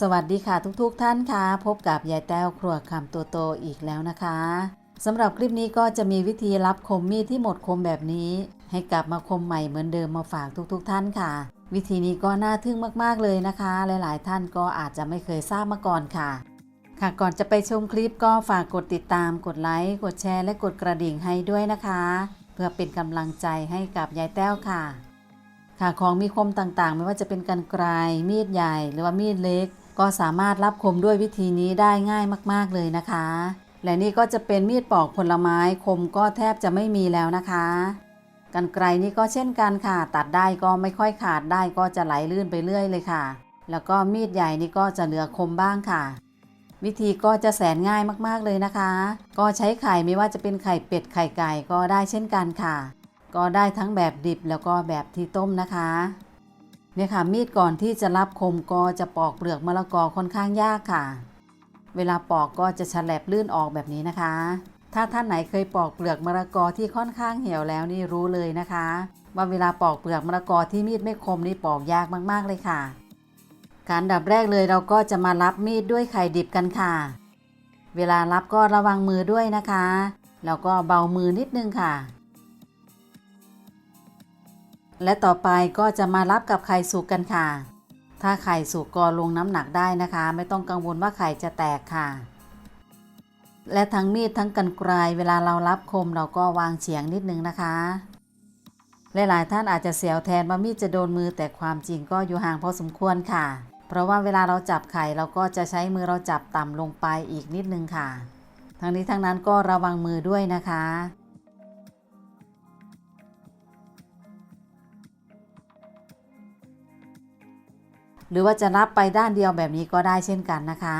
สวัสดีค่ะทุกๆทท่านค่ะ พบกับยายแต้วครัวคำตัวโตอีกแล้วนะคะสำหรับคลิปนี้ก็จะมีวิธีรับคมมีดที่หมดคมแบบนี้ ให้กลับมาคมใหม่เหมือนเดิมมาฝากทุกๆทท่านค่ะ วิธีนี้ก็น่าทึ่งมากๆเลยนะคะ หลายๆ ท่านก็อาจจะไม่เคยทราบมาก่อนค่ะ ค่ะก่อนจะไปชมคลิปก็ฝากกดติดตามกดไลค์กดแชร์และกดกระดิ่งให้ด้วยนะคะ เพื่อเป็นกำลังใจให้กับยายแต้วค่ะ ค่ะของมีคมต่างๆ ไม่ว่าจะเป็นกันไกรมีดใหญ่ หรือว่ามีดเล็ก ก็สามารถรับคมด้วยวิธีนี้ได้ง่ายมาก ๆเลยนะคะ และนี่ก็จะเป็นมีดปอกผลไม้คมก็แทบจะไม่มีแล้วนะคะกันไกรนี่ก็เช่นกันค่ะ ตัดได้ก็ไม่ค่อยขาดได้ก็จะไหลลื่นไปเรื่อยเลยค่ะ แล้วก็มีดใหญ่นี่ก็จะเหลือคมบ้างค่ะ วิธีก็จะแสนง่ายมากๆเลยนะคะ ก็ใช้ไข่ไม่ว่าจะเป็นไข่เป็ดไข่ไก่ก็ได้เช่นกันค่ะ ก็ได้ทั้งแบบดิบแล้วก็แบบที่ต้มนะคะ เนี่ยค่ะมีดก่อนที่จะรับคมก็จะปอกเปลือกมะละกอค่อนข้างยากค่ะ เวลาปอกก็จะฉลับลื่นออกแบบนี้นะคะ ถ้าท่านไหนเคยปอกเปลือกมะละกอที่ค่อนข้างเหี่ยวแล้วนี่รู้เลยนะคะ ว่าเวลาปอกเปลือกมะละกอที่มีดไม่คมนี่ปอกยากมากๆเลยค่ะการดับแรกเลยเราก็จะมารับมีดด้วยไข่ดิบกันค่ะ เวลารับก็ระวังมือด้วยนะคะ แล้วก็เบามือนิดนึงค่ะ และต่อไปก็จะมารับกับไข่สุกกันค่ะ ถ้าไข่สุกก็ลงน้ำหนักได้นะคะ ไม่ต้องกังวลว่าไข่จะแตกค่ะ และทั้งมีดทั้งกันไกรเวลาเรารับคมเราก็วางเฉียงนิดนึงนะคะหลายๆท่านอาจจะเสียวแทนว่ามีดจะโดนมือแต่ความจริงก็อยู่ห่างพอสมควรค่ะ เพราะว่าเวลาเราจับไข่เราก็จะใช้มือเราจับต่ำลงไปอีกนิดนึงค่ะ ทั้งนี้ทั้งนั้นก็ระวังมือด้วยนะคะ หรือว่าจะรับไปด้านเดียวแบบนี้ก็ได้เช่นกันนะคะ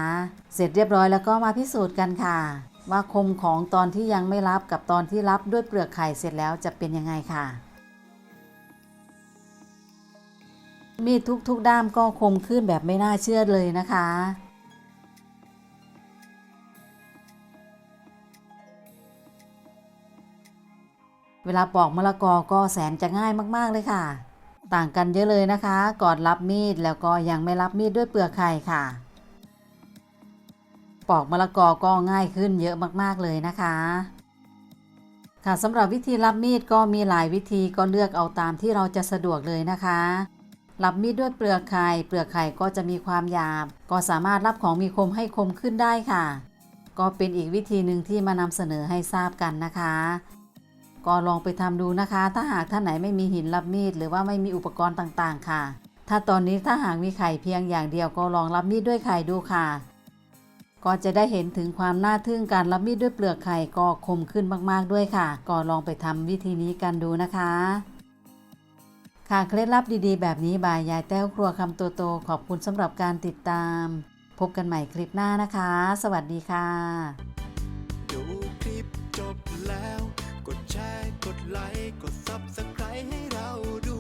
เสร็จเรียบร้อยแล้วก็มาพิสูจน์กันค่ะ ว่าคมของตอนที่ยังไม่รับกับตอนที่รับด้วยเปลือกไข่เสร็จแล้วจะเป็นยังไงค่ะ มีดทุกๆด้ามก็คมขึ้นแบบไม่น่าเชื่อเลยนะคะเวลาปอกมะละกอก็แสนจะง่ายมาก ๆ เลยค่ะ ต่างกันเยอะเลยนะคะ ก่อนรับมีดแล้วก็ยังไม่รับมีดด้วยเปลือกไข่ค่ะ ปอกมะละกอก็ง่ายขึ้นเยอะมากๆเลยนะคะ ค่ะสำหรับวิธีรับมีดก็มีหลายวิธีก็เลือกเอาตามที่เราจะสะดวกเลยนะคะ รับมีดด้วยเปลือกไข่เปลือกไข่ก็จะมีความหยาบ ก็สามารถรับของมีคมให้คมขึ้นได้ค่ะ ก็เป็นอีกวิธีหนึ่งที่มานำเสนอให้ทราบกันนะคะ ก็ลองไปทำดูนะคะ ถ้าหากท่านไหนไม่มีหินรับมีด หรือว่าไม่มีอุปกรณ์ต่างๆ ค่ะ ถ้าตอนนี้ถ้าหากมีไข่เพียงอย่างเดียวก็ลองรับมีดด้วยไข่ดูค่ะ ก็จะได้เห็นถึงความน่าทึ่งการรับมีดด้วยเปลือกไข่ก็คมขึ้นมากๆด้วยค่ะ ก็ลองไปทำวิธีนี้กันดูนะคะค่ะเคล็ดลับดีๆ แบบนี้บายยายแต้วครัวคำโตโตขอบคุณสำหรับการติดตาม พบกันใหม่คลิปหน้านะคะ สวัสดีค่ะ ดูคลิปจบแล้ว กดแชร์ กดไลค์ กด Subscribe ให้เราด้วย